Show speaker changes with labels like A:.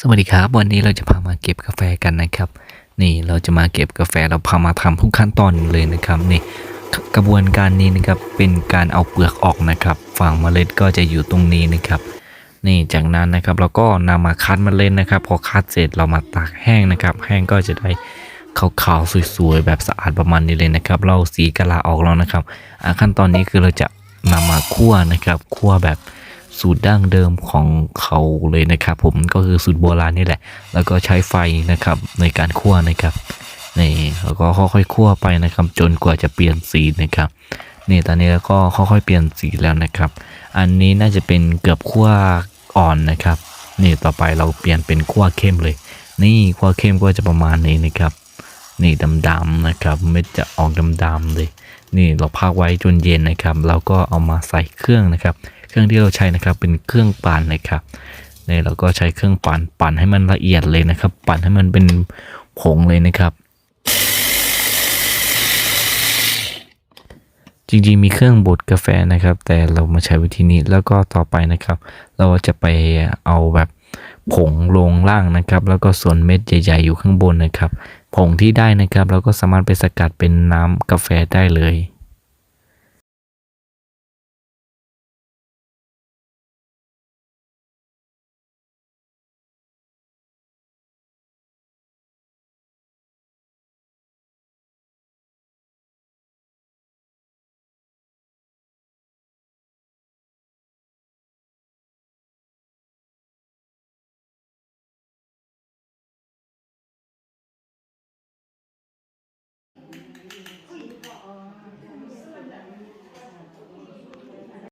A: สวัสดีครับ วันนี้เราจะพามาเก็บกาแฟกันนะครับ นี่เราจะมาเก็บกาแฟเราพามาทำทุกขั้นตอนเลยนะครับนี่กระบวนการนี้นะครับเป็นการเอาเปลือกออกนะครับฝั่งเมล็ดก็จะอยู่ตรงนี้นะครับ นี่จากนั้นนะครับเราก็นำมาคัดเมล็ดนะครับ พอคัดเสร็จเรามาตากแห้งนะครับ แห้งก็จะได้ขาวๆสวยๆแบบสะอาดประมาณนี้เลยนะครับ เราสีกะลาออกแล้วนะครับขั้นตอนนี้คือเราจะนำมาคั่วนะครับคั่วแบบ สูตรดั้งเดิมของเขาเลยนะครับผมก็คือสูตรโบราณนี่แหละ แล้วก็ใช้ไฟนะครับในการคั่วนะครับนี่แล้วก็ค่อยๆคั่วไปนะครับจนกว่าจะเปลี่ยนสีนะครับนี่ตอนนี้เราก็ค่อยๆเปลี่ยนสีแล้วนะครับ อันนี้น่าจะเป็นเกือบคั่วอ่อนนะครับ นี่ต่อไปเราเปลี่ยนเป็นคั่วเข้มเลย นี่คั่วเข้มก็จะประมาณนี้นะครับ นี่ดำๆนะครับเม็ดจะออกดำๆเลย นี่เราพักไว้จนเย็นนะครับ แล้วก็เอามาใส่เครื่องนะครับ รื่องที่เราใช้นะครับเป็นเครื่องปั่นนะครับเนี่ยเราก็ใช้เครื่องปั่นปั่นให้มันละเอียดเลยนะครับ ปั่นให้มันเป็นผงเลยนะครับ จริงๆมีเครื่องบดกาแฟนะครับ แต่เรามาใช้วิธีนี้แล้วก็ต่อไปนะครับ เราจะไปเอาแบบผงลงล่างนะครับ แล้วก็ส่วนเม็ดใหญ่ๆอยู่ข้างบนนะครับ ผงที่ได้นะครับ เราก็สามารถไปสกัดเป็นน้ำกาแฟได้เลย